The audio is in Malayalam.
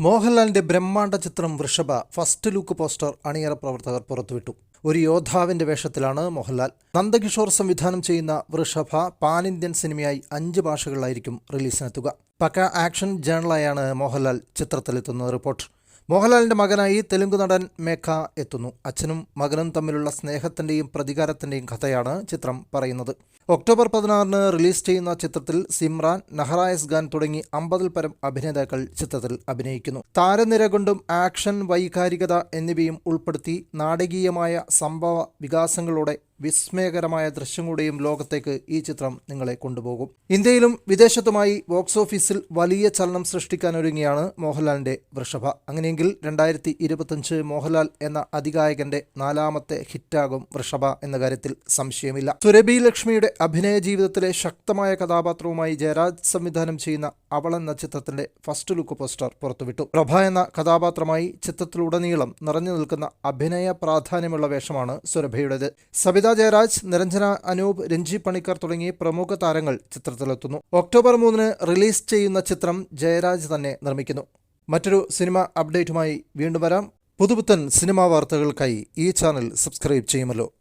മോഹൻലാലിന്റെ ബ്രഹ്മാണ്ഡ ചിത്രം വൃഷഭ ഫസ്റ്റ് ലുക്ക് പോസ്റ്റർ അണിയറ പ്രവർത്തകർ പുറത്തുവിട്ടു. ഒരു യോദ്ധാവിന്റെ വേഷത്തിലാണ് മോഹൻലാൽ. നന്ദകിഷോർ സംവിധാനം ചെയ്യുന്ന വൃഷഭ പാൻ ഇന്ത്യൻ സിനിമയായി അഞ്ച് ഭാഷകളിലായിരിക്കും റിലീസിനെത്തുക. പക്ക ആക്ഷൻ ജേണലായാണ് മോഹൻലാൽ ചിത്രത്തിലെത്തുന്ന റിപ്പോർട്ട്. മോഹൻലാലിന്റെ മകനായി തെലുങ്ക് നടൻ മേഘ എത്തുന്നു. അച്ഛനും മകനും തമ്മിലുള്ള സ്നേഹത്തിന്റെയും പ്രതികാരത്തിന്റെയും കഥയാണ് ചിത്രം പറയുന്നത്. ഒക്ടോബർ പതിനാറിന് റിലീസ് ചെയ്യുന്ന ചിത്രത്തിൽ സിമ്രാൻ നഹറായസ് ഖാൻ തുടങ്ങി അമ്പതിൽ പരം അഭിനേതാക്കൾ ചിത്രത്തിൽ അഭിനയിക്കുന്നു. താരനിര കൊണ്ടും ആക്ഷൻ വൈകാരികത എന്നിവയും ഉൾപ്പെടുത്തി നാടകീയമായ സംഭവ വികാസങ്ങളോടെ വിസ്മയകരമായ ദൃശ്യങ്ങളുടെയും ലോകത്തേക്ക് ഈ ചിത്രം നിങ്ങളെ കൊണ്ടുപോകും. ഇന്ത്യയിലും വിദേശത്തുമായി ബോക്സ് ഓഫീസിൽ വലിയ ചലനം സൃഷ്ടിക്കാനൊരുങ്ങിയാണ് മോഹൻലാലിന്റെ വൃഷഭ. അങ്ങനെയെങ്കിൽ രണ്ടായിരത്തി ഇരുപത്തഞ്ച് മോഹൻലാൽ എന്ന അതിഗായകന്റെ നാലാമത്തെ ഹിറ്റാകും വൃഷഭ എന്ന കാര്യത്തിൽ സംശയമില്ല. സുരഭി ലക്ഷ്മിയുടെ അഭിനയ ജീവിതത്തിലെ ശക്തമായ കഥാപാത്രവുമായി ജയരാജ് സംവിധാനം ചെയ്യുന്ന അവൾ എന്ന ചിത്രത്തിന്റെ ഫസ്റ്റ് ലുക്ക് പോസ്റ്റർ പുറത്തുവിട്ടു. പ്രഭ എന്ന കഥാപാത്രമായി ചിത്രത്തിലുടനീളം നിറഞ്ഞു നിൽക്കുന്ന അഭിനയ പ്രാധാന്യമുള്ള വേഷമാണ് സുരഭയുടേത്. സബിത ജയരാജ് നിരഞ്ജന അനൂപ് രഞ്ജി പണിക്കർ തുടങ്ങി പ്രമുഖ താരങ്ങൾ ചിത്രത്തിലെത്തുന്നു. ഒക്ടോബർ മൂന്നിന് റിലീസ് ചെയ്യുന്ന ചിത്രം ജയരാജ് തന്നെ നിർമ്മിക്കുന്നു. മറ്റൊരു സിനിമ അപ്ഡേറ്റുമായി വീണ്ടും വരാം. പുതുപുത്തൻ സിനിമാ വാർത്തകൾക്കായി ഈ ചാനൽ സബ്സ്ക്രൈബ് ചെയ്യുമല്ലോ.